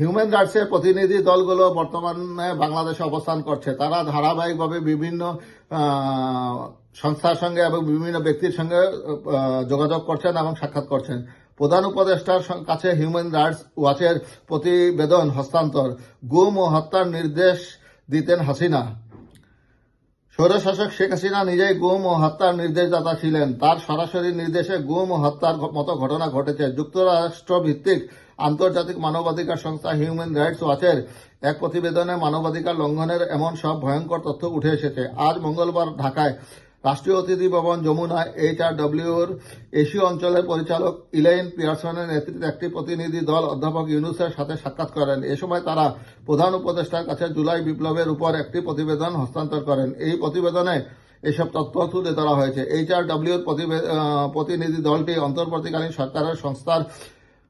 Human রাইটসের প্রতিনিধি দলগুলো বর্তমানে বাংলাদেশে অবস্থান করছে। তারা ধারাবাহিকভাবে বিভিন্ন সংস্থার সঙ্গে এবং বিভিন্ন ব্যক্তির সঙ্গে যোগাযোগ করছেন এবং সাক্ষাৎ করছেন। প্রধান উপদেষ্টার কাছে হিউম্যান রাইটস ওয়াচের প্রতিবেদন হস্তান্তর। গুম ও হত্যার নির্দেশ দিতেন হাসিনা। স্বৈরশাসক শেখ হাসিনা নিজেই গুম ও হত্যার নির্দেশদাতা ছিলেন। তার সরাসরি নির্দেশে গুম ও হত্যার মতো ঘটনা ঘটেছে। যুক্তরাষ্ট্র ভিত্তিক আন্তর্জাতিক মানবাধিকার সংস্থা হিউম্যান রাইটস ওয়াচের এক প্রতিবেদনে মানবাধিকার লঙ্ঘনের এমন সব ভয়ঙ্কর তথ্য উঠে এসেছে। আজ মঙ্গলবার ঢাকায় রাষ্ট্রীয় অতিথি ভবন যমুনা এইচ আর ডব্লিউর এশীয় অঞ্চলের পরিচালক ইলেইন পিয়ারসনের নেতৃত্বে একটি প্রতিনিধি দল অধ্যাপক ইউনুসের সাথে সাক্ষাৎ করেন। এ সময় তারা প্রধান উপদেষ্টার কাছে জুলাই বিপ্লবের উপর একটি প্রতিবেদন হস্তান্তর করেন। এই প্রতিবেদনে এসব তথ্য তুলে ধরা হয়েছে। এইচ আর ডব্লিউর প্রতিনিধি দলটি অন্তর্বর্তীকালীন সরকারের সংস্থার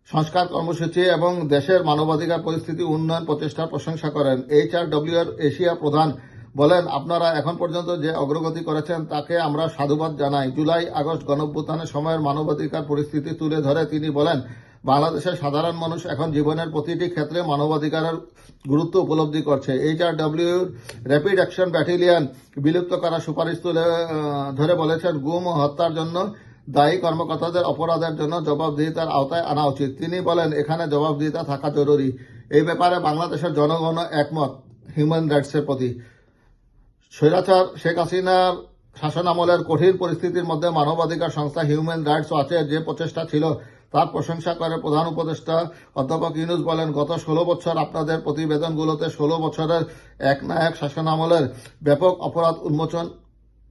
সংস্কার কর্মসূচি এবং দেশের মানবাধিকার, পরিস্থিতি, উন্নয়ন প্রচেষ্টার প্রশংসা করেন। এইচ আর ডব্লিউ এর এশিয়া প্রধান বলেন, আপনারা এখন পর্যন্ত যে অগ্রগতি করেছেন, তাকে আমরা সাধুবাদ জানাই। জুলাই, আগস্ট গণঅভ্যুত্থানের সময়ের মানবাধিকার পরিস্থিতি তুলে ধরে তিনি বলেন, বাংলাদেশের সাধারণ মানুষ এখন জীবনের প্রতিটি ক্ষেত্রে মানবাধিকারের গুরুত্ব উপলব্ধি করছে। এইচ আর ডব্লিউর র্যাপিড অ্যাকশন ব্যাটালিয়ন বিলুপ্ত করার সুপারিশ তুলে ধরে বলেছেন, গুম ও হত্যার জন্য দায়ী কর্মকর্তাদের অপরাধের জন্য জবাবদিহিতার আওতায় আনা উচিত। তিনি বলেন, এখানে জবাবদিহিতা থাকা জরুরি। এই ব্যাপারে বাংলাদেশের জনগণ একমত হিউম্যান রাইটসের প্রতি। স্বৈরাচার, শেখ হাসিনার শাসনামলের কঠিন পরিস্থিতির মধ্যে মানবাধিকার সংস্থা হিউম্যান রাইটস ওয়াচের যে প্রচেষ্টা ছিল, তার প্রশংসা করে প্রধান উপদেষ্টা অধ্যাপক ইউনুস বলেন, গত ষোলো বছর আপনাদের প্রতিবেদনগুলোতে ষোলো বছরের এক না এক শাসনামলের ব্যাপক অপরাধ উন্মোচন,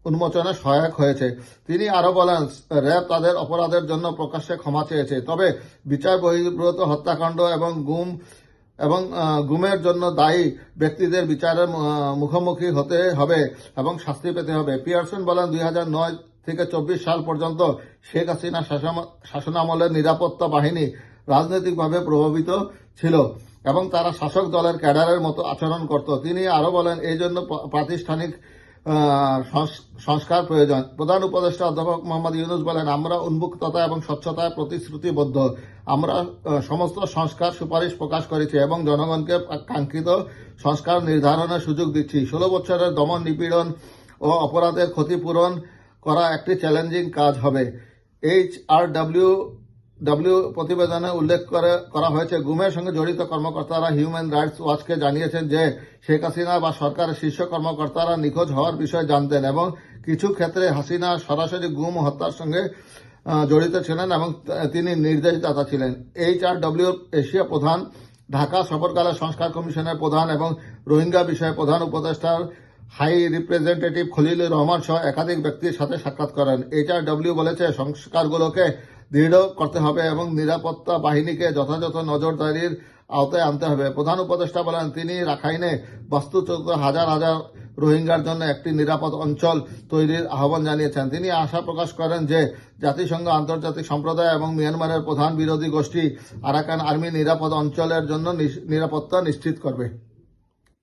উন্মোচনে সহায়ক হয়েছে। তিনি আরও বলেন, র্যাব তাদের অপরাধের জন্য প্রকাশ্যে ক্ষমা চেয়েছে। তবে বিচার বহির্ভূত হত্যাকাণ্ড এবং গুম এবং গুমের জন্য দায়ী ব্যক্তিদের বিচারের মুখোমুখি হতে হবে এবং শাস্তি পেতে হবে। পিয়ারসন বলেন, দুই থেকে চব্বিশ সাল পর্যন্ত শেখ হাসিনা শাসন- শাসনামলের নিরাপত্তা বাহিনী রাজনৈতিকভাবে প্রভাবিত ছিল এবং তারা শাসক দলের ক্যাডারের মতো আচরণ করত। তিনি আরও বলেন, এই জন্য প্রাতিষ্ঠানিক সংস্কার প্রয়োজন। প্রধান উপদেষ্টা অধ্যাপক মোহাম্মদ ইউনুস বলেন, আমরা উন্মুক্ততা এবং স্বচ্ছতায় প্রতিশ্রুতিবদ্ধ। আমরা সমস্ত সংস্কার সুপারিশ প্রকাশ করেছি এবং জনগণকে কাঙ্ক্ষিত সংস্কার নির্ধারণের সুযোগ দিচ্ছি। ষোলো বছরের দমন নিপীড়ন ও অপরাধের ক্ষতিপূরণ করা একটি চ্যালেঞ্জিং কাজ হবে। এইচ আর ডাব্লিউ ডাব্লিউ প্রতিবেদনে উল্লেখ করে, করা হয়েছে, গুমের সঙ্গে জড়িত কর্মকর্তারা হিউম্যান রাইটস ওয়াচকে জানিয়েছেন যে শেখ হাসিনা বা সরকারের শীর্ষ কর্মকর্তারা নিখোঁজ হওয়ার বিষয়ে জানতেন এবং কিছু ক্ষেত্রে হাসিনা সরাসরি গুম হত্যার সঙ্গে জড়িত ছিলেন এবং তিনি নির্দেশদাতা ছিলেন। এইচ আর ডব্লিউ এশিয়া প্রধান, ঢাকা সফরকালে সংস্কার কমিশনের প্রধান এবং রোহিঙ্গা বিষয়ে প্রধান উপদেষ্টার হাই রিপ্রেজেন্টেটিভ খলিলুর রহমান সহ একাধিক ব্যক্তির সাথে সাক্ষাৎ করেন। এইচ আর এইচআরডব্লিউ বলেছে, সংস্কারগুলোকে দৃঢ় করতে হবে এবং নিরাপত্তা বাহিনীকে যথাযথ নজরদারির আওতায় আনতে হবে। প্রধান উপদেষ্টা বলেন, তিনি রাখাইনে বাস্তুচ্যুত হাজার হাজার রোহিঙ্গার জন্য একটি নিরাপদ অঞ্চল তৈরির আহ্বান জানিয়েছেন। তিনি আশা প্রকাশ করেন যে, জাতিসংঘ, আন্তর্জাতিক সম্প্রদায় এবং মিয়ানমারের প্রধান বিরোধী গোষ্ঠী আরাকান আর্মি নিরাপদ অঞ্চলের জন্য নিরাপত্তা নিশ্চিত করবে।